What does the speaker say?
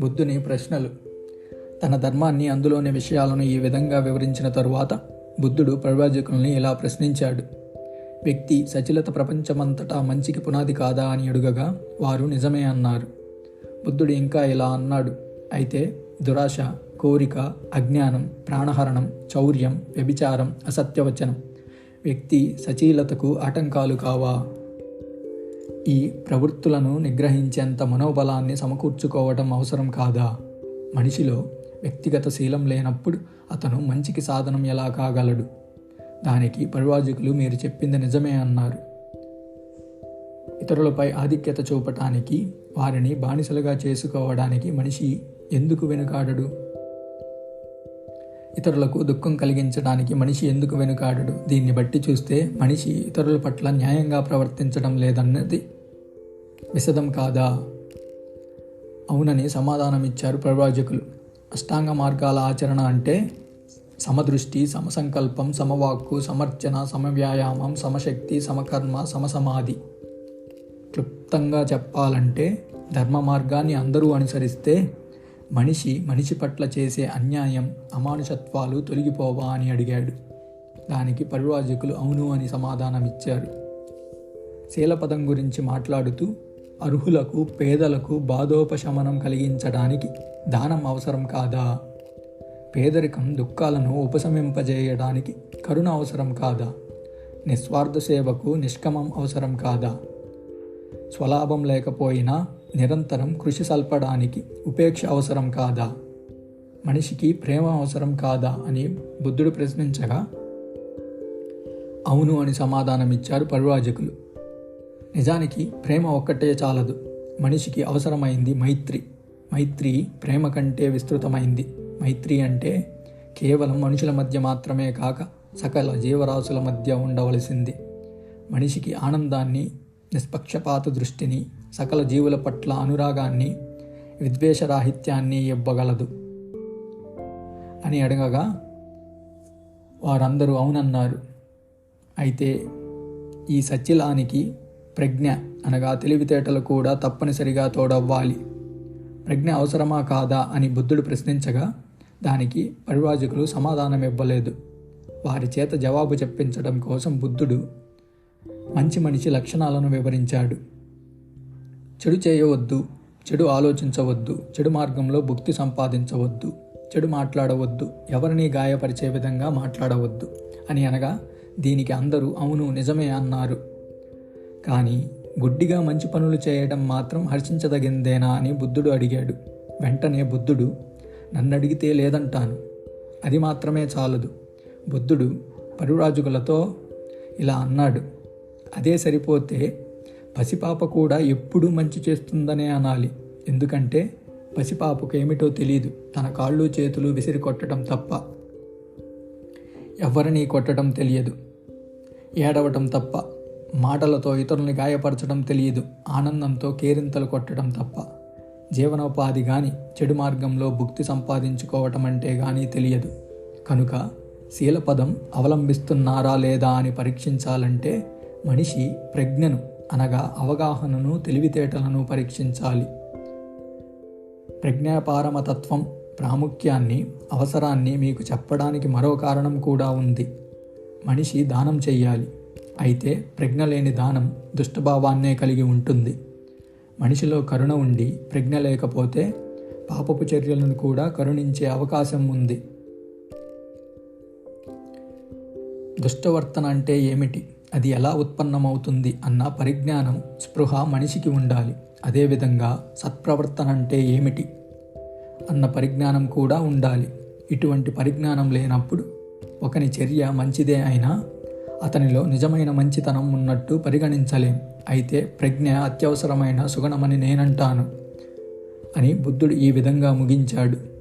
బుద్ధుని ప్రశ్నలు. తన ధర్మాన్ని అందులోని విషయాలను ఈ విధంగా వివరించిన తరువాత బుద్ధుడు ప్రవాజకుల్ని ఇలా ప్రశ్నించాడు. వ్యక్తి సచిలత ప్రపంచమంతటా మంచికి పునాది కాదా అని అడుగగా వారు నిజమే అన్నారు. బుద్ధుడు ఇంకా ఇలా అన్నాడు. అయితే దురాశ కోరిక అజ్ఞానం ప్రాణహరణం చౌర్యం వ్యభిచారం అసత్యవచనం వ్యక్తి సచీలతకు ఆటంకాలు కావా? ఈ ప్రవృత్తులను నిగ్రహించేంత మనోబలాన్ని సమకూర్చుకోవటం అవసరం కాదా? మనిషిలో వ్యక్తిగత శీలం లేనప్పుడు అతను మంచికి సాధనం ఎలా కాగలడు? దానికి పరివాజకులు మీరు చెప్పింది నిజమే అన్నారు. ఇతరులపై ఆధిక్యత చూపటానికి వారిని బానిసలుగా చేసుకోవడానికి మనిషి ఎందుకు వెనుకాడడు? ఇతరులకు దుఃఖం కలిగించడానికి మనిషి ఎందుకు వెనుకాడడు? దీన్ని బట్టి చూస్తే మనిషి ఇతరుల పట్ల న్యాయంగా ప్రవర్తించడం లేదన్నది విశదం కాదా? అవునని సమాధానమిచ్చారు ప్రవాజకులు అష్టాంగ మార్గాల ఆచరణ అంటే సమదృష్టి సమసంకల్పం సమవాక్కు సమర్చన సమవ్యాయామం సమశక్తి సమకర్మ సమసమాధి. క్లుప్తంగా చెప్పాలంటే ధర్మ మార్గాన్ని అందరూ అనుసరిస్తే మనిషి మనిషి పట్ల చేసే అన్యాయం అమానుషత్వాలు తొలగిపోవా అని అడిగాడు. దానికి పరివాజకులు అవును అని సమాధానమిచ్చారు. శీలపదం గురించి మాట్లాడుతూ అర్హులకు పేదలకు బాధోపశమనం కలిగించడానికి దానం అవసరం కాదా? పేదరికం దుఃఖాలను ఉపశమింపజేయడానికి కరుణ అవసరం కాదా? నిస్వార్థ సేవకు నిష్కమం అవసరం కాదా? స్వలాభం లేకపోయినా నిరంతరం కృషి సల్పడానికి ఉపేక్ష అవసరం కాదా? మనిషికి ప్రేమ అవసరం కాదా అని బుద్ధుడు ప్రశ్నించగా అవును అని సమాధానమిచ్చారు పరివాజకులు నిజానికి ప్రేమ ఒక్కటే చాలదు. మనిషికి అవసరమైంది మైత్రి. మైత్రి ప్రేమ కంటే విస్తృతమైంది. మైత్రి అంటే కేవలం మనుషుల మధ్య మాత్రమే కాక సకల జీవరాశుల మధ్య ఉండవలసింది. మనిషికి ఆనందాన్ని నిష్పక్షపాత దృష్టిని సకల జీవుల పట్ల అనురాగాన్ని విద్వేషరాహిత్యాన్ని ఇవ్వగలదు. అని అడగగా వారందరూ అవునన్నారు. అయితే ఈ సచిలానికి ప్రజ్ఞ అనగా తెలివితేటలు కూడా తప్పనిసరిగా తోడవ్వాలి. ప్రజ్ఞ అవసరమా కాదా? అని బుద్ధుడు ప్రశ్నించగా దానికి పరివాజకులు సమాధానం ఇవ్వలేదు వారి చేత జవాబు చెప్పించడం కోసం బుద్ధుడు మంచి మనిషి లక్షణాలను వివరించాడు. చెడు చేయవద్దు చెడు ఆలోచించవద్దు చెడు మార్గంలో భుక్తి సంపాదించవద్దు చెడు మాట్లాడవద్దు ఎవరిని గాయపరిచే విధంగా మాట్లాడవద్దు అని అనగా దీనికి అందరూ అవును నిజమే అన్నారు. కానీ గుడ్డిగా మంచి పనులు చేయడం మాత్రం హర్షించదగిందేనా అని బుద్ధుడు అడిగాడు. వెంటనే బుద్ధుడు నన్ను అడిగితే లేదంటాను. అది మాత్రమే చాలదు. బుద్ధుడు పరురాజుకులతో ఇలా అన్నాడు. అదే సరిపోతే పసిపాప కూడా ఎప్పుడూ మంచి చేస్తుందనే అనాలి. ఎందుకంటే పసిపాపకు ఏమిటో తెలియదు తన కాళ్ళు చేతులు విసిరి కొట్టడం తప్ప. ఎవరిని కొట్టడం తెలియదు. ఏడవటం తప్ప. మాటలతో ఇతరుల్ని గాయపరచడం తెలియదు. ఆనందంతో కేరింతలు కొట్టడం తప్ప. జీవనోపాధి కానీ చెడు మార్గంలో భుక్తి సంపాదించుకోవటం అంటే కానీ తెలియదు. కనుక శీలపదం అవలంబిస్తున్నారా లేదా అని పరీక్షించాలంటే మనిషి ప్రజ్ఞను అనగా అవగాహనను తెలివితేటలను పరీక్షించాలి. ప్రజ్ఞాపారమతత్వం ప్రాముఖ్యాన్ని అవసరాన్ని మీకు చెప్పడానికి మరో కారణం కూడా ఉంది. మనిషి దానం చేయాలి అయితే ప్రజ్ఞ లేని దానం దుష్టభావాన్నే కలిగి ఉంటుంది. మనిషిలో కరుణ ఉండి ప్రజ్ఞ లేకపోతే పాపపు చర్యలను కూడా కరుణించే అవకాశం ఉంది. దుష్టవర్తన అంటే ఏమిటి? అది ఎలా ఉత్పన్నమవుతుంది అన్న పరిజ్ఞానం స్పృహ మనిషికి ఉండాలి. అదేవిధంగా సత్ప్రవర్తన అంటే ఏమిటి అన్న పరిజ్ఞానం కూడా ఉండాలి. ఇటువంటి పరిజ్ఞానం లేనప్పుడు ఒకని చర్య మంచిదే అయినా అతనిలో నిజమైన మంచితనం ఉన్నట్టు పరిగణించలేం. అయితే ప్రజ్ఞ అత్యవసరమైన సుగణమని నేనంటాను అని బుద్ధుడు ఈ విధంగా ముగించాడు.